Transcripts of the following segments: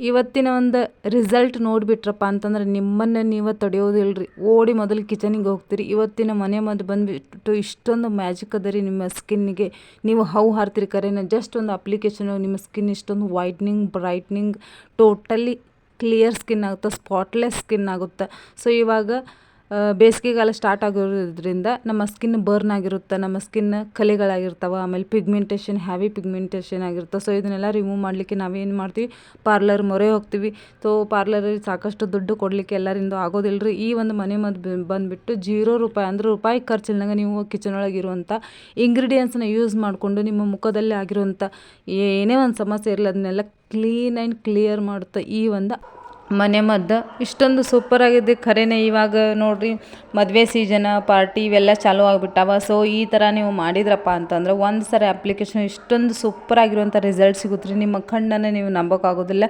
ಇವತ್ತಿನ ಒಂದು ರಿಸಲ್ಟ್ ನೋಡಿಬಿಟ್ರಪ್ಪ ಅಂತಂದ್ರೆ ನಿಮ್ಮನ್ನು ನೀವು ತಡೆಯೋದಿಲ್ಲ ರೀ ಓಡಿ ಮೊದಲು ಕಿಚನಿಗೆ ಹೋಗ್ತೀರಿ. ಇವತ್ತಿನ ಮನೆ ಮದ್ದು ಬಂದುಬಿಟ್ಟು ಇಷ್ಟೊಂದು ಮ್ಯಾಜಿಕ್ ಅದ ರೀ ನಿಮ್ಮ ಸ್ಕಿನ್ನಿಗೆ ನೀವು ಹೌ ಹಾರ್ತೀರಿ ಕರೆನ ಜಸ್ಟ್ ಒಂದು ಅಪ್ಲಿಕೇಶನ್ ನಿಮ್ಮ ಸ್ಕಿನ್ ಇಷ್ಟೊಂದು whitening brightening totally clear skin ಆಗುತ್ತೆ ಸ್ಪಾಟ್ಲೆಸ್ ಸ್ಕಿನ್ ಆಗುತ್ತೆ. ಸೊ ಇವಾಗ ಬೇಸಿಗೆಗಾಲ ಸ್ಟಾರ್ಟ್ ಆಗಿರೋದ್ರಿಂದ ನಮ್ಮ ಸ್ಕಿನ್ ಬರ್ನ್ ಆಗಿರುತ್ತೆ, ನಮ್ಮ ಸ್ಕಿನ್ ಕಲೆಗಳಾಗಿರ್ತವೆ, ಆಮೇಲೆ ಪಿಗ್ಮೆಂಟೇಷನ್ ಹ್ಯಾವಿ ಪಿಗ್ಮೆಂಟೇಷನ್ ಆಗಿರುತ್ತೆ. ಸೊ ಇದನ್ನೆಲ್ಲ ರಿಮೂವ್ ಮಾಡಲಿಕ್ಕೆ ನಾವೇನು ಮಾಡ್ತೀವಿ? ಪಾರ್ಲರ್ ಮೊರೆ ಹೋಗ್ತೀವಿ. ಸೊ ಪಾರ್ಲರಲ್ಲಿ ಸಾಕಷ್ಟು ದುಡ್ಡು ಕೊಡಲಿಕ್ಕೆ ಎಲ್ಲರಿಂದ ಆಗೋದಿಲ್ಲ ರೀ ಈ ಒಂದು ಮನೆ ಮದ್ದು ಬಂದುಬಿಟ್ಟು ಜೀರೋ ರೂಪಾಯಿ ಅಂದ್ರೆ ರೂಪಾಯಿ ಖರ್ಚಿಲ್ದಂಗೆ ನೀವು ಕಿಚನ್ ಒಳಗೆ ಇರುವಂಥ ಇಂಗ್ರೀಡಿಯೆಂಟ್ಸ್ನ ಯೂಸ್ ಮಾಡಿಕೊಂಡು ನಿಮ್ಮ ಮುಖದಲ್ಲಿ ಆಗಿರುವಂಥ ಏನೇ ಒಂದು ಸಮಸ್ಯೆ ಇರಲಿ, ಅದನ್ನೆಲ್ಲ ಕ್ಲೀನ್ ಆ್ಯಂಡ್ ಕ್ಲಿಯರ್ ಮಾಡುತ್ತೆ ಈ ಒಂದು ಮನೆ ಮದ್ದು. ಇಷ್ಟೊಂದು ಸೂಪರಾಗಿದೆ ಖರೇನೆ. ಇವಾಗ ನೋಡಿರಿ, ಮದುವೆ ಸೀಜನ ಪಾರ್ಟಿ ಇವೆಲ್ಲ ಚಾಲೂ ಆಗಿಬಿಟ್ಟಾವ. ಸೊ ಈ ಥರ ನೀವು ಮಾಡಿದ್ರಪ್ಪ ಅಂತಂದ್ರೆ ಒಂದು ಸರಿ ಅಪ್ಲಿಕೇಶನ್ ಇಷ್ಟೊಂದು ಸೂಪರಾಗಿರುವಂಥ ರಿಸಲ್ಟ್ ಸಿಗುತ್ತೆ ನಿಮ್ಮ ಕಣ್ಣನ್ನು ನೀವು ನಂಬೋಕ್ಕಾಗೋದಿಲ್ಲ.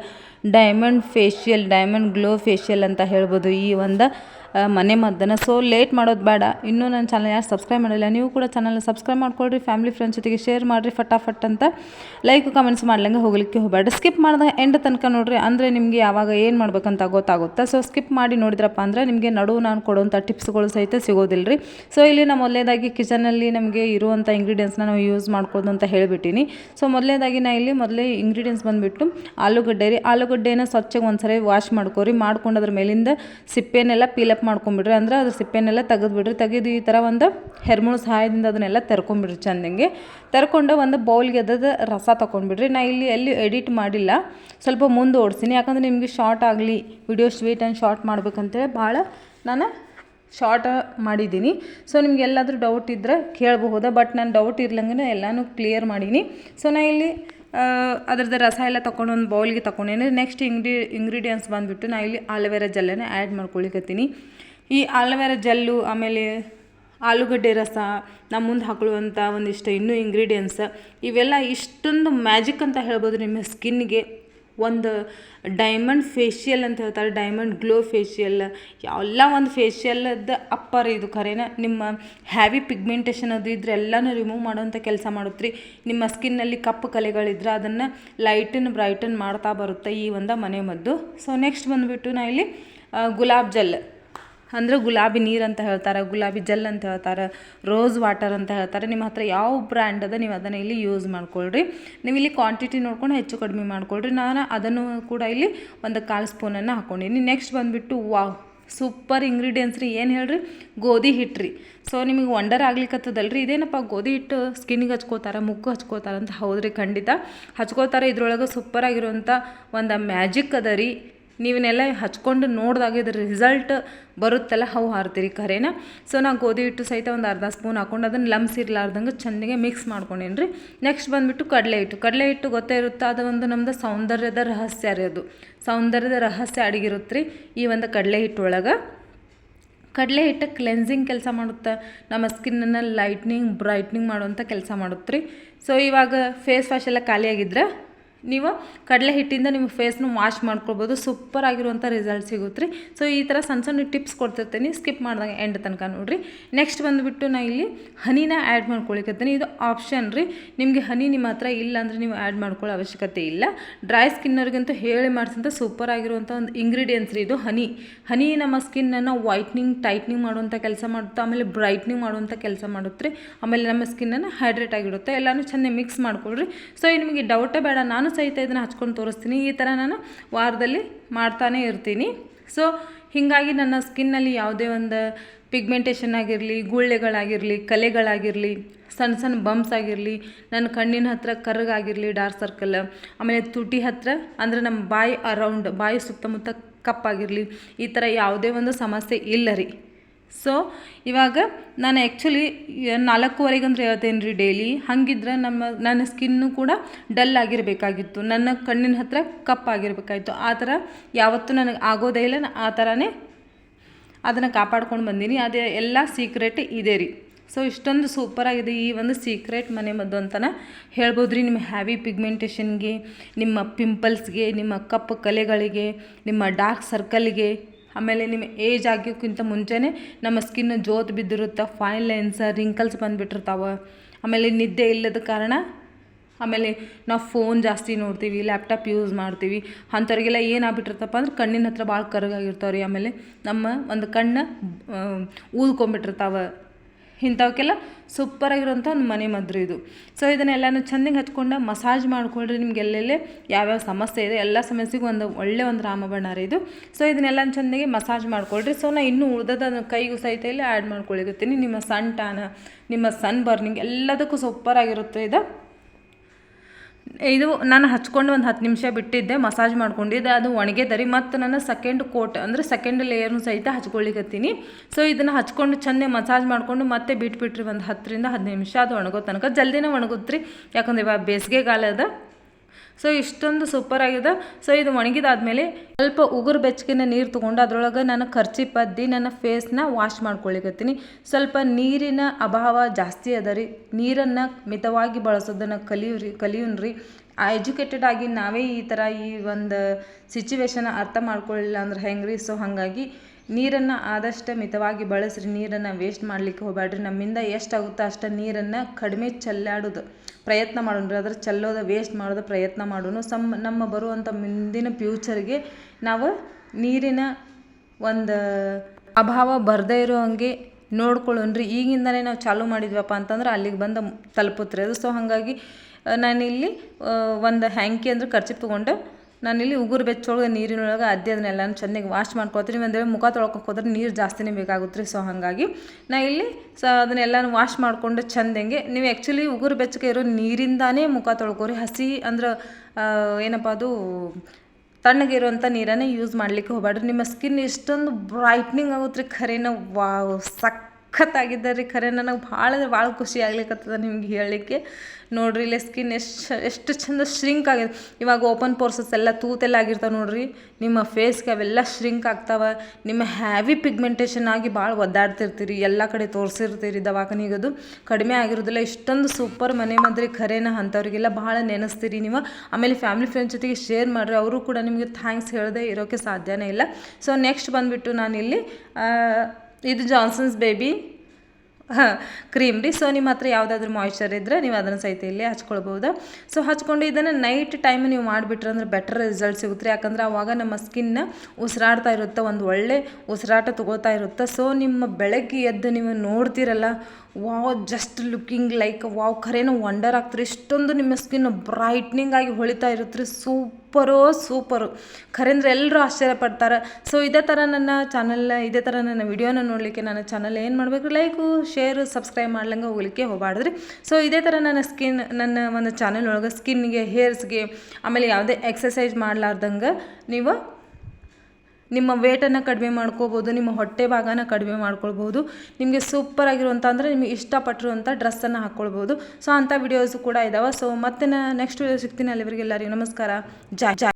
Diamond facial diamond glow facial ಅಂತ ಹೇಳ್ಬೋದು ಈ ಒಂದು. ಮನೆ ಮದ್ದನ್ನು ಸೊ ಲೇಟ್ ಮಾಡೋದು ಬೇಡ. ಇನ್ನೂ ನನ್ನ ಚಾನಲ್ ಯಾರು ಸಬ್ಸ್ಕ್ರೈಬ್ ಮಾಡಿಲ್ಲ, ನೀವು ಕೂಡ ಚಾನಲ್ನ ಸಬ್ಸ್ಕ್ರೈಬ್ ಮಾಡ್ಕೊಳ್ರಿ ಫ್ಯಾಮಿಲಿ ಫ್ರೆಂಡ್ಸ್ ಜೊತೆಗೆ ಶೇರ್ ಮಾಡಿರಿ ಫಟಾಫಟ್ ಅಂತ. ಲೈಕ್ ಕಮೆಂಟ್ಸ್ ಮಾಡ್ಲಂಗೆ ಹೋಗಲಿಕ್ಕೆ ಹೋಗಬೇಡ ಸ್ಕಿಪ್ ಮಾಡಿದಾಗ ಎಂಡ್ ತನಕ ನೋಡಿರಿ, ಅಂದರೆ ನಿಮಗೆ ಯಾವಾಗ ಏನು ಮಾಡ್ಬೇಕಂತ ಗೊತ್ತಾಗುತ್ತೆ? ಸೊ ಸ್ಕಿಪ್ ಮಾಡಿ ನೋಡಿದ್ರಪ್ಪ ಅಂದರೆ ನಿಮಗೆ ನಡುವು ನಾನು ಕೊಡುವಂಥ ಟಿಪ್ಸ್ಗಳು ಸಹಿತ ಸಿಗೋದಿಲ್ಲ ರೀ ಸೊ ಇಲ್ಲಿ ನಾವು ಮೊದಲೇದಾಗಿ ಕಿಚನಲ್ಲಿ ನಮಗೆ ಇರುವಂಥ ಇಂಗ್ರೀಡಿಯೆಂಟ್ಸ್ನ ನಾವು ಯೂಸ್ ಮಾಡ್ಕೊಳ್ಳೋದು ಅಂತ ಹೇಳಿಬಿಟ್ಟಿನಿ. ಸೊ ಮೊದಲೇದಾಗಿ ನಾ ಇಲ್ಲಿ ಮೊದಲೇ ಇಂಗ್ರೀಡಿಯೆಂಟ್ಸ್ ಬಂದುಬಿಟ್ಟು ಆಲೂಗಡ್ಡೆ ರೀ. ಆಲೂಗಡ್ಡೆನ ಸ್ವಚ್ಛಗೆ ಒಂದ್ಸರಿ ವಾಶ್ ಮಾಡ್ಕೊರಿ. ಮಾಡ್ಕೊಂಡು ಅದ್ರ ಮೇಲಿಂದ ಸಿಪ್ಪೆನೆಲ್ಲ ಪೀಲಪ್ ಮಾಡ್ಕೊಂಬಿಡ್ರಿ ಅಂದ್ರೆ ಅದ್ರ ಸಿಪ್ಪೆನೆಲ್ಲ ತೆಗೆದುಬಿಡ್ರಿ. ತೆಗೆದು ಈ ಥರ ಒಂದು ಹೆರ್ಮುಳು ಸಹಾಯದಿಂದ ಅದನ್ನೆಲ್ಲ ತೆರ್ಕೊಂಬಿಡ್ರಿ ಚಂದಂಗೆ. ತರ್ಕೊಂಡು ಒಂದು ಬೌಲ್ಗೆ ಅದದ ರಸ ತೊಗೊಂಡ್ಬಿಡ್ರಿ ನಾ ಇಲ್ಲಿ ಎಲ್ಲಿ ಎಡಿಟ್ ಮಾಡಿಲ್ಲ. ಸ್ವಲ್ಪ ಮುಂದೆ ಓಡಿಸ್ತೀನಿ. ಯಾಕಂದ್ರೆ ನಿಮಗೆ ಶಾರ್ಟ್ ಆಗಲಿ, ವಿಡಿಯೋ ಸ್ವೀಟ್ ಆ್ಯಂಡ್ ಶಾರ್ಟ್ ಮಾಡ್ಬೇಕಂತೇಳಿ ಭಾಳ ನಾನು ಶಾರ್ಟ್ ಮಾಡಿದ್ದೀನಿ. ಸೊ, ನಿಮ್ಗೆ ಎಲ್ಲಾದರೂ ಡೌಟ್ ಇದ್ದರೆ ಕೇಳಬಹುದಾ ಬಟ್ ನಾನು ಡೌಟ್ ಇರ್ಲಂಗೆ ಎಲ್ಲನೂ ಕ್ಲಿಯರ್ ಮಾಡೀನಿ. ಸೊ ನಾ ಇಲ್ಲಿ ಅದ್ರದ್ದು ರಸ ಎಲ್ಲ ತೊಗೊಂಡು ಒಂದು ಬೌಲ್ಗೆ ತೊಗೊಂಡೇನೆ ನೆಕ್ಸ್ಟ್ ಇಂಗ್ರಿ ಇಂಗ್ರೀಡಿಯೆಂಟ್ಸ್ ಬಂದುಬಿಟ್ಟು ನಾ ಇಲ್ಲಿ ಆಲೋವೆರಾ ಜೆಲ್ಲನ್ನು ಆ್ಯಡ್ ಮಾಡ್ಕೊಳಿಕತ್ತೀನಿ ಈ ಆಲೋವೆರಾ ಜೆಲ್ಲು ಆಮೇಲೆ ಆಲೂಗಡ್ಡೆ ರಸ ನಮ್ಮ ಮುಂದೆ ಹಾಕೊಳ್ಳುವಂಥ ಒಂದಿಷ್ಟು ಇನ್ನೂ ಇಂಗ್ರೀಡಿಯೆಂಟ್ಸ್ ಇವೆಲ್ಲ ಇಷ್ಟೊಂದು ಮ್ಯಾಜಿಕ್ ಅಂತ ಹೇಳ್ಬೋದು ನಿಮ್ಮ ಸ್ಕಿನ್ಗೆ ಒಂದು ಡೈಮಂಡ್ ಫೇಶಿಯಲ್ ಅಂತ ಹೇಳ್ತಾರೆ ಡೈಮಂಡ್ ಗ್ಲೋ ಫೇಶಿಯಲ್ ಎಲ್ಲ ಒಂದು ಫೇಶಿಯಲ್ದ ಅಪ್ಪರ್ ಇದು ಖರೇನ. ನಿಮ್ಮ ಹ್ಯಾವಿ ಪಿಗ್ಮೆಂಟೇಷನ್ ಅದು ಇದ್ರೆ ಎಲ್ಲನೂ ರಿಮೂವ್ ಮಾಡೋವಂಥ ಕೆಲಸ ಮಾಡುತ್ತೆ ರೀ ನಿಮ್ಮ ಸ್ಕಿನ್ನಲ್ಲಿ ಕಪ್ಪು ಕಲೆಗಳಿದ್ರೆ ಅದನ್ನು ಲೈಟನ್ ಬ್ರೈಟನ್ ಮಾಡ್ತಾ ಬರುತ್ತೆ ಈ ಒಂದು ಮನೆ ಮದ್ದು. ಸೊ ನೆಕ್ಸ್ಟ್ ಬಂದುಬಿಟ್ಟು ನಾ ಇಲ್ಲಿ ಗುಲಾಬ್ ಜಲ್ ಅಂದ್ರೆ ಗುಲಾಬಿ ನೀರು ಅಂತ ಹೇಳ್ತಾರೆ, ಗುಲಾಬಿ ಜೆಲ್ ಅಂತ ಹೇಳ್ತಾರೆ, ರೋಸ್ ವಾಟರ್ ಅಂತ ಹೇಳ್ತಾರೆ. ನಿಮ್ಮ ಹತ್ರ ಯಾವ ಬ್ರ್ಯಾಂಡ್ ಅದ ನೀವು ಅದನ್ನು ಇಲ್ಲಿ ಯೂಸ್ ಮಾಡ್ಕೊಳ್ರಿ. ನೀವು ಇಲ್ಲಿ ಕ್ವಾಂಟಿಟಿ ನೋಡ್ಕೊಂಡು ಹೆಚ್ಚು ಕಡಿಮೆ ಮಾಡ್ಕೊಳ್ರಿ. ನಾನು ಅದನ್ನು ಕೂಡ ಇಲ್ಲಿ ಒಂದು ಕಾಲು ಸ್ಪೂನನ್ನು ಹಾಕ್ಕೊಂಡಿನಿ ನೆಕ್ಸ್ಟ್ ಬಂದುಬಿಟ್ಟು ವಾವ್, ಸೂಪರ್ ಇಂಗ್ರೀಡಿಯೆಂಟ್ಸ್ ರೀ. ಏನು ಹೇಳ್ರಿ? ಗೋಧಿ ಹಿಟ್ಟು ರೀ. ಸೊ ನಿಮಗೆ ವಂಡರ್ ಆಗ್ಲಿಕ್ಕತ್ತದಲ್ರಿ ಇದೇನಪ್ಪ, ಗೋಧಿ ಹಿಟ್ಟು ಸ್ಕಿನ್ನಿಗೆ ಹಚ್ಕೋತಾರೆ, ಮುಕ್ಕು ಹಚ್ಕೋತಾರೆ ಅಂತ? ಹೌದ್ರಿ, ಖಂಡಿತ. ಹಚ್ಕೋತಾರೆ. ಇದ್ರೊಳಗೆ ಸೂಪರ್ ಆಗಿರುವಂಥ ಒಂದು ಮ್ಯಾಜಿಕ್ ಅದ ರೀ. ನೀವನ್ನೆಲ್ಲ ಹಚ್ಕೊಂಡು ನೋಡಿದಾಗ ಇದ್ರ ರಿಸಲ್ಟ್ ಬರುತ್ತಲ್ಲ ಹೌ ಹಾರ್ತೀರಿ ಕರೇನ ಸೊ ನಾನು ಗೋಧಿ ಹಿಟ್ಟು ಸಹಿತ ಒಂದು ಅರ್ಧ ಸ್ಪೂನ್ ಹಾಕೊಂಡು ಅದನ್ನು ಲಮ್ಸ್ ಇರಲಾರ್ದಂಗೆ ಚೆಂದಿಗೆ ಮಿಕ್ಸ್ ಮಾಡ್ಕೊಂಡೇನಿ ರೀ ನೆಕ್ಸ್ಟ್ ಬಂದುಬಿಟ್ಟು ಕಡಲೆ ಹಿಟ್ಟು. ಕಡಲೆ ಹಿಟ್ಟು ಗೊತ್ತೇ ಇರುತ್ತೆ? ಅದು ಒಂದು ನಮ್ಮದು ಸೌಂದರ್ಯದ ರಹಸ್ಯ ರೀ ಅದು. ಸೌಂದರ್ಯದ ರಹಸ್ಯ ಅಡಿಗಿರುತ್ತೆ ರೀ ಈ ಒಂದು ಕಡಲೆ ಹಿಟ್ಟು ಒಳಗೆ. ಕಡಲೆ ಹಿಟ್ಟು ಕ್ಲೆನ್ಸಿಂಗ್ ಕೆಲಸ ಮಾಡುತ್ತೆ? ನಮ್ಮ ಸ್ಕಿನ್ನನ್ನು ಲೈಟ್ನಿಂಗ್ ಬ್ರೈಟ್ನಿಂಗ್ ಮಾಡುವಂಥ ಕೆಲಸ ಮಾಡುತ್ತೆ ರೀ ಸೊ ಇವಾಗ ಫೇಸ್ ವಾಶ್ ಎಲ್ಲ ಖಾಲಿಯಾಗಿದ್ರೆ? ನೀವು ಕಡಲೆ ಹಿಟ್ಟಿಂದ ನಿಮ್ಮ ಫೇಸ್ನ ವಾಶ್ ಮಾಡ್ಕೊಳ್ಬೋದು. ಸೂಪರ್ ಆಗಿರುವಂಥ ರಿಸಲ್ಟ್ ಸಿಗುತ್ತೆ ರೀ ಸೊ ಈ ಥರ ಸಣ್ಣ ಸಣ್ಣ ಟಿಪ್ಸ್ ಕೊಡ್ತಿರ್ತೀನಿ. ಸ್ಕಿಪ್ ಮಾಡಿದಾಗ ಎಂಡ್ ತನಕ ನೋಡಿರಿ. ನೆಕ್ಸ್ಟ್ ಬಂದುಬಿಟ್ಟು ನಾ ಇಲ್ಲಿ ಹನಿನ ಆ್ಯಡ್ ಮಾಡ್ಕೊಳಿಕತ್ತೀನಿ ಇದು ಆಪ್ಷನ್ ರೀ. ನಿಮಗೆ ಹನಿ ನಿಮ್ಮ ಹತ್ರ ಇಲ್ಲ ಅಂದರೆ ನೀವು ಆ್ಯಡ್ ಮಾಡ್ಕೊಳ್ಳೋ ಅವಶ್ಯಕತೆ ಇಲ್ಲ. ಡ್ರೈ ಸ್ಕಿನ್ನವ್ರಿಗಂತೂ ಹೇಳಿ ಮಾಡಿಸಿದಂಥ ಸೂಪರ್ ಆಗಿರುವಂಥ ಒಂದು ಇಂಗ್ರೀಡಿಯೆಂಟ್ಸ್ ರೀ ಇದು ಹನಿ. ಹನಿ ನಮ್ಮ ಸ್ಕಿನ್ನನ್ನು ವೈಟ್ನಿಂಗ್ ಟೈಟ್ನಿಂಗ್ ಮಾಡುವಂಥ ಕೆಲಸ ಮಾಡುತ್ತೆ. ಆಮೇಲೆ ಬ್ರೈಟ್ನಿಂಗ್ ಮಾಡುವಂಥ ಕೆಲಸ ಮಾಡುತ್ತೆ ಆಮೇಲೆ ನಮ್ಮ ಸ್ಕಿನ್ನನ್ನು ಹೈಡ್ರೇಟ್ ಆಗಿರುತ್ತೆ. ಎಲ್ಲನೂ ಚೆನ್ನಾಗಿ ಮಿಕ್ಸ್ ಮಾಡ್ಕೊಳ್ರಿ. ಸೊ ನಿಮಗೆ ಡೌಟೇ ಬೇಡ. ನಾನು ಸಹಿತ ಇದನ್ನು ಹಚ್ಕೊಂಡು ತೋರಿಸ್ತೀನಿ. ಈ ಥರ ನಾನು ವಾರದಲ್ಲಿ ಮಾಡ್ತಾನೆ ಇರ್ತೀನಿ. ಸೊ ಹೀಗಾಗಿ ನನ್ನ ಸ್ಕಿನ್ನಲ್ಲಿ ಯಾವುದೇ ಒಂದು ಪಿಗ್ಮೆಂಟೇಷನ್ ಆಗಿರಲಿ, ಗುಳ್ಳೆಗಳಾಗಿರಲಿ, ಕಲೆಗಳಾಗಿರಲಿ, ಸಣ್ಣ ಸಣ್ಣ ಬಂಪ್ಸ್ ಆಗಿರಲಿ, ನನ್ನ ಕಣ್ಣಿನ ಹತ್ರ ಕರ್ಗಾಗಿರಲಿ ಡಾರ್ಕ್ ಸರ್ಕಲ್ ಆಮೇಲೆ ತುಟಿ ಹತ್ರ, ಅಂದರೆ ನಮ್ಮ ಬಾಯಿ ಅರೌಂಡ್ ಬಾಯಿ ಸುತ್ತಮುತ್ತ ಕಪ್ಪಾಗಿರಲಿ ಈ ಥರ ಯಾವುದೇ ಒಂದು ಸಮಸ್ಯೆ ಇಲ್ಲ ರೀ. ಸೊ ಇವಾಗ ನಾನು ಆ್ಯಕ್ಚುಲಿ ನಾಲ್ಕೂವರೆಗೆ ಅಂದ್ರೆ ಹೇಳ್ತೇನೆ ರೀ ಡೈಲಿ ಹಾಗಿದ್ರೆ ನಮ್ಮ, ನನ್ನ ಸ್ಕಿನ್ನು ಕೂಡ ಡಲ್ ಆಗಿರಬೇಕಾಗಿತ್ತು. ನನ್ನ ಕಣ್ಣಿನ ಹತ್ರ ಕಪ್ಪಾಗಿರ್ಬೇಕಾಗಿತ್ತು ಆ ಥರ ಯಾವತ್ತೂ ನನಗೆ ಆಗೋದೇ ಇಲ್ಲ. ಆ ಥರನೇ ಅದನ್ನು ಕಾಪಾಡ್ಕೊಂಡು ಬಂದೀನಿ. ಅದೇ ಎಲ್ಲ ಸೀಕ್ರೆಟ್ ಇದೆ ರೀ. ಸೊ ಇಷ್ಟೊಂದು ಸೂಪರಾಗಿದೆ ಈ ಒಂದು ಸೀಕ್ರೆಟ್ ಮನೆ ಮದ್ದು ಅಂತಲೇ ಹೇಳ್ಬೋದು ರೀ ನಿಮ್ಮ ಹ್ಯಾವಿ ಪಿಗ್ಮೆಂಟೇಷನ್ಗೆ ನಿಮ್ಮ ಪಿಂಪಲ್ಸ್ಗೆ ನಿಮ್ಮ ಕಪ್ಪು ಕಲೆಗಳಿಗೆ, ನಿಮ್ಮ ಡಾರ್ಕ್ ಸರ್ಕಲ್ಗೆ ಆಮೇಲೆ ನಿಮ್ಮ ಏಜ್ ಆಗೋಕ್ಕಿಂತ ಮುಂಚೆನೇ ನಮ್ಮ ಸ್ಕಿನ್ ಜೋತ್ ಬಿದ್ದಿರುತ್ತೆ ಫೈನ್ ಲೈನ್ಸ್ ರಿಂಕಲ್ಸ್ ಬಂದುಬಿಟ್ಟಿರ್ತಾವೆ. ಆಮೇಲೆ ನಿದ್ದೆ ಇಲ್ಲದ ಕಾರಣ, ಆಮೇಲೆ ನಾವು ಫೋನ್ ಜಾಸ್ತಿ ನೋಡ್ತೀವಿ ಲ್ಯಾಪ್ಟಾಪ್ ಯೂಸ್ ಮಾಡ್ತೀವಿ. ಅಂಥವ್ರಿಗೆಲ್ಲ ಏನಾಗ್ಬಿಟ್ಟಿರ್ತಪ್ಪ ಅಂದ್ರೆ ಕಣ್ಣಿನ ಹತ್ರ ಭಾಳ ಕರಗಾಗಿರ್ತಾವೆ ರೀ ಆಮೇಲೆ ನಮ್ಮ ಒಂದು ಕಣ್ಣು ಊದ್ಕೊಂಬಿಟ್ಟಿರ್ತಾವೆ ಇಂಥವಕ್ಕೆಲ್ಲ ಸೂಪರಾಗಿರೋಂಥ ಒಂದು ಮನೆ ಮದ್ದು ಇದು. ಸೊ ಇದನ್ನೆಲ್ಲನೂ ಚೆಂದಾಗಿ ಹಚ್ಕೊಂಡು ಮಸಾಜ್ ಮಾಡ್ಕೊಳ್ರಿ ನಿಮ್ಗೆ ಎಲ್ಲೆಲ್ಲೇ ಯಾವ್ಯಾವ ಸಮಸ್ಯೆ ಇದೆ, ಎಲ್ಲ ಸಮಸ್ಯೆಗೂ ಒಂದು ಒಳ್ಳೆ ಒಂದು ರಾಮಬಣ್ಣ ರೀ ಇದು. ಸೊ ಇದನ್ನೆಲ್ಲ ಚೆಂದಾಗಿ ಮಸಾಜ್ ಮಾಡ್ಕೊಳ್ರಿ. ಸೊ ನಾ ಇನ್ನೂ ಉಳ್ದದ ಕೈಗೂ ಸಹಿತ ಇಲ್ಲಿ ಆ್ಯಡ್ ಮಾಡ್ಕೊಳ್ಳಿರ್ತೀನಿ ನಿಮ್ಮ ಸನ್ ಟಾನ್ ನಿಮ್ಮ ಸನ್ ಬರ್ನಿಂಗ್ ಎಲ್ಲದಕ್ಕೂ ಸೂಪರಾಗಿರುತ್ತೆ ಇದು. ಇದು ನಾನು ಹಚ್ಕೊಂಡು ಒಂದು ಹತ್ತು ನಿಮಿಷ ಬಿಟ್ಟಿದ್ದೆ, ಮಸಾಜ್ ಮಾಡ್ಕೊಂಡಿದ್ದೆ, ಅದು ಒಣಗಿದರಿ ಮತ್ತು ನಾನು ಸೆಕೆಂಡ್ ಕೋಟ್ ಅಂದರೆ ಸೆಕೆಂಡ್ ಲೇಯರ್ನು ಸಹಿತ ಹಚ್ಕೊಳ್ಳಿಕತ್ತೀನಿ. ಸೊ ಇದನ್ನು ಹಚ್ಕೊಂಡು ಚೆಂದ ಮಸಾಜ್ ಮಾಡಿಕೊಂಡು ಮತ್ತೆ ಬಿಟ್ಬಿಟ್ರಿ ಒಂದು ಹತ್ತರಿಂದ ಹದಿನೈದು ನಿಮಿಷ, ಅದು ಒಣಗೋ ತನಕ. ಜಲ್ದಿನೇ ರೀ ಯಾಕಂದ್ರೆ ಇವಾಗ ಬೇಸಿಗೆಗಾಲದ ಸೊ ಇಷ್ಟೊಂದು ಸೂಪರ್ ಆಗಿದೆ. ಸೊ ಇದು ಒಣಗಿದಾದ್ಮೇಲೆ ಸ್ವಲ್ಪ ಉಗುರು ಬೆಚ್ಚಗಿನ ನೀರು ತೊಗೊಂಡು ಅದ್ರೊಳಗೆ ನಾನು ಖರ್ಚಿ ಪದ್ದಿ ನನ್ನ ಫೇಸ್ನ ವಾಶ್ ಮಾಡ್ಕೊಳಿಕತ್ತೀನಿ. ಸ್ವಲ್ಪ ನೀರಿನ ಅಭಾವ ಜಾಸ್ತಿ ಅದ ರೀ. ನೀರನ್ನು ಮಿತವಾಗಿ ಬಳಸೋದನ್ನು ಕಲಿಯುರಿ ರೀ ಎಜುಕೇಟೆಡ್ ಆಗಿ ನಾವೇ ಈ ಥರ ಈ ಒಂದು ಸಿಚುವೇಶನ್ ಅರ್ಥ ಮಾಡ್ಕೊಳ್ಳಿಲ್ಲ ಅಂದ್ರೆ ಹೆಂಗೆ ರೀ ಸೊ ಹಾಗಾಗಿ ನೀರನ್ನು ಆದಷ್ಟು ಮಿತವಾಗಿ ಬಳಸ್ರಿ, ನೀರನ್ನು ವೇಸ್ಟ್ ಮಾಡಲಿಕ್ಕೆ ಹೋಗಬೇಡ್ರಿ ನಮ್ಮಿಂದ ಎಷ್ಟಾಗುತ್ತೋ ಅಷ್ಟು ನೀರನ್ನು ಕಡಿಮೆ ಚೆಲ್ಲಾಡೋದು, ಪ್ರಯತ್ನ ಮಾಡೋಣ್ರಿ. ಅದ್ರ ಚೆಲ್ಲೋದು ವೇಸ್ಟ್ ಮಾಡೋದು ಪ್ರಯತ್ನ ಮಾಡೋಣ ಸಮ್, ನಮ್ಮ ಬರುವಂಥ ಮುಂದಿನ ಫ್ಯೂಚರ್ಗೆ ನಾವು ನೀರಿನ ಒಂದು ಅಭಾವ ಬರದೇ ಇರೋ ಹಂಗೆ ನೋಡ್ಕೊಳ್ಳೋಣ್ರಿ. ಈಗಿಂದಲೇ ನಾವು ಚಾಲೂ ಮಾಡಿದ್ವಪ್ಪ ಅಂತಂದ್ರೆ ಅಲ್ಲಿಗೆ ಬಂದು ತಲುಪುತ್ತೆ ಅದು. ಸೊ ಹಾಗಾಗಿ ನಾನಿಲ್ಲಿ ಒಂದು ಹ್ಯಾಂಕಿ ಅಂದ್ರೆ ಖರ್ಚು ತೊಗೊಂಡು ನಾನಿಲ್ಲಿ ಉಗುರು ಬೆಚ್ಚೊಳಗೆ ನೀರಿನೊಳಗೆ ಅದ್ದೆ ಅದನ್ನೆಲ್ಲನೂ ಚೆನ್ನಾಗಿ ವಾಶ್ ಮಾಡ್ಕೊತೀನಿ ಒಂದು ಮುಖ ತೊಳ್ಕೊಕ್ಕೆ ಹೋದ್ರೆ ನೀರು ಜಾಸ್ತಿನೇ ಬೇಕಾಗುತ್ತೆ ರೀ. ಸೊ ಹಾಗಾಗಿ ನಾ ಇಲ್ಲಿ ಸೊ ಅದನ್ನೆಲ್ಲನೂ ವಾಶ್ ಮಾಡಿಕೊಂಡು ಚಂದಂಗೆ, ನೀವು ಆ್ಯಕ್ಚುಲಿ ಉಗುರು ಬೆಚ್ಚಗೆ ಇರೋ ನೀರಿಂದಾನೇ ಮುಖ ತೊಳ್ಕೊರಿ ಹಸಿ ಅಂದ್ರೆ ಏನಪ್ಪ ಅದು ತಣ್ಣಗೆ ಇರುವಂಥ ನೀರನ್ನೇ ಯೂಸ್ ಮಾಡಲಿಕ್ಕೆ ಹೋಗ್ಬೇಡ್ರಿ. ನಿಮ್ಮ ಸ್ಕಿನ್ ಇಷ್ಟೊಂದು ಬ್ರೈಟ್ನಿಂಗ್ ಆಗುತ್ತೆ ರೀ. ಖರೇನ ವಾ ಸಕ್ ಸಖತ್ತಾಗಿದ್ದ ರೀ ಖರೆ. ನನಗೆ ಭಾಳ ಅಂದ್ರೆ ಭಾಳ ಖುಷಿ ಆಗ್ಲಿಕ್ಕತ್ತದ ನಿಮ್ಗೆ ಹೇಳಲಿಕ್ಕೆ. ನೋಡ್ರಿ, ಇಲ್ಲೇ ಸ್ಕಿನ್ ಎಷ್ಟು ಎಷ್ಟು ಚಂದ ಶ್ರಿಂಕ್ ಆಗಿದೆ. ಇವಾಗ ಓಪನ್ ಪೋರ್ಸಸ್ ಎಲ್ಲ ತೂತೆಲ್ಲ ಆಗಿರ್ತಾವೆ ನೋಡ್ರಿ. ನಿಮ್ಮ ಫೇಸ್ಗೆ ಅವೆಲ್ಲ ಶ್ರಿಂಕ್ ಆಗ್ತಾವೆ. ನಿಮ್ಮ ಹ್ಯಾವಿ ಪಿಗ್ಮೆಂಟೇಷನ್ ಆಗಿ ಭಾಳ ಒದ್ದಾಡ್ತಿರ್ತೀರಿ. ಎಲ್ಲ ಕಡೆ ತೋರಿಸಿರ್ತೀರಿ ದವಾಖಾನಿಗೆ ಅದು ಕಡಿಮೆ ಆಗಿರೋದಿಲ್ಲ. ಇಷ್ಟೊಂದು ಸೂಪರ್ ಮನೆ ಮದ್ರಿ ಖರೇನ ಅಂಥವ್ರಿಗೆಲ್ಲ ಭಾಳ ನೆನೆಸ್ತೀರಿ ನೀವು. ಆಮೇಲೆ ಫ್ಯಾಮಿಲಿ ಫ್ರೆಂಡ್ಸ್ ಜೊತೆಗೆ ಶೇರ್ ಮಾಡಿರಿ. ಅವರು ಕೂಡ ನಿಮಗೆ ಥ್ಯಾಂಕ್ಸ್ ಹೇಳದೆ ಇರೋಕ್ಕೆ ಸಾಧ್ಯನೇ ಇಲ್ಲ. ಸೊ ನೆಕ್ಸ್ಟ್ ಬಂದುಬಿಟ್ಟು ನಾನಿಲ್ಲಿ ಇದು ಜಾನ್ಸನ್ಸ್ ಬೇಬಿ. ಹಾಂ, ಕ್ರೀಮ್ ರೀ. ಸೊ ನಿಮ್ಮ ಹತ್ರ ಯಾವುದಾದ್ರೂ ಮಾಯ್ಚರ್ ಇದ್ದರೆ ನೀವು ಅದನ್ನು ಸಹಿತ ಇಲ್ಲಿ ಹಚ್ಕೊಳ್ಬೋದು ಸೊ ಹಚ್ಕೊಂಡು ಇದನ್ನು ನೈಟ್ ಟೈಮ್ ನೀವು ಮಾಡಿಬಿಟ್ರೆ ಅಂದ್ರೆ ಬೆಟರ್ ರಿಸಲ್ಟ್ ಸಿಗುತ್ತೆ. ಯಾಕಂದ್ರೆ ಅವಾಗ ನಮ್ಮ ಸ್ಕಿನ್ನ ಉಸಿರಾಡ್ತಾ ಇರುತ್ತೆ, ಒಂದು ಒಳ್ಳೆ ಉಸಿರಾಟ ತೊಗೋತಾ ಇರುತ್ತೆ. ಸೊ ನಿಮ್ಮ ಬೆಳಗ್ಗೆ ಎದ್ದು ನೀವು ನೋಡ್ತೀರಲ್ಲ, wow just looking like wow, ಖರೇನೋ wonder ಆಗ್ತಾರೆ. ಇಷ್ಟೊಂದು ನಿಮ್ಮ ಸ್ಕಿನ್ ಬ್ರೈಟ್ನಿಂಗ್ ಆಗಿ ಹೊಳಿತಾ ಇರುತ್ತೆ ರೀ ಸೂಪರೋ ಸೂಪರು. ಖರೇಂದ್ರೆ ಎಲ್ಲರೂ ಆಶ್ಚರ್ಯ ಪಡ್ತಾರೆ ಸೊ ಇದೇ ಥರ ನನ್ನ ಚಾನಲ್ ಇದೇ ಥರ ನನ್ನ ವಿಡಿಯೋನ ನೋಡಲಿಕ್ಕೆ ನನ್ನ ಚಾನಲ್ ಏನು ಮಾಡಬೇಕು? ಲೈಕು ಶೇರ್ ಸಬ್ಸ್ಕ್ರೈಬ್ ಮಾಡ್ಲಂಗೆ ಹೋಗ್ಲಿಕ್ಕೆ ಹೋಗಬಾರ್ದ್ರಿ ಸೊ ಇದೇ ಥರ ನನ್ನ ಸ್ಕಿನ್ ನನ್ನ ಒಂದು ಚಾನಲ್ ಒಳಗೆ ಸ್ಕಿನ್ಗೆ ಹೇರ್ಸ್ಗೆ ಆಮೇಲೆ ಯಾವುದೇ ಎಕ್ಸಸೈಸ್ ಮಾಡಲಾರ್ದಂಗೆ ನೀವು ನಿಮ್ಮ ವೇಟನ್ನು ಕಡಿಮೆ ಮಾಡ್ಕೋಬೋದು, ನಿಮ್ಮ ಹೊಟ್ಟೆ ಭಾಗನ ಕಡಿಮೆ ಮಾಡ್ಕೊಳ್ಬೋದು ನಿಮಗೆ ಸೂಪರ್ ಆಗಿರುವಂಥ ಅಂದರೆ ನಿಮಗೆ ಇಷ್ಟಪಟ್ಟಿರುವಂಥ ಡ್ರೆಸ್ಸನ್ನು ಹಾಕ್ಕೊಳ್ಬೋದು ಸೊ ಅಂಥ ವಿಡಿಯೋಸು ಕೂಡ ಇದ್ದಾವೆ ಸೊ ಮತ್ತೆ ನೆಕ್ಸ್ಟ್ ವಿಡಿಯೋ ಸಿಗ್ತೀನಿ ಅಲ್ಲಿವರೆಗೆಲ್ಲರಿಗೂ ನಮಸ್ಕಾರ. ಜಾ ಜಾ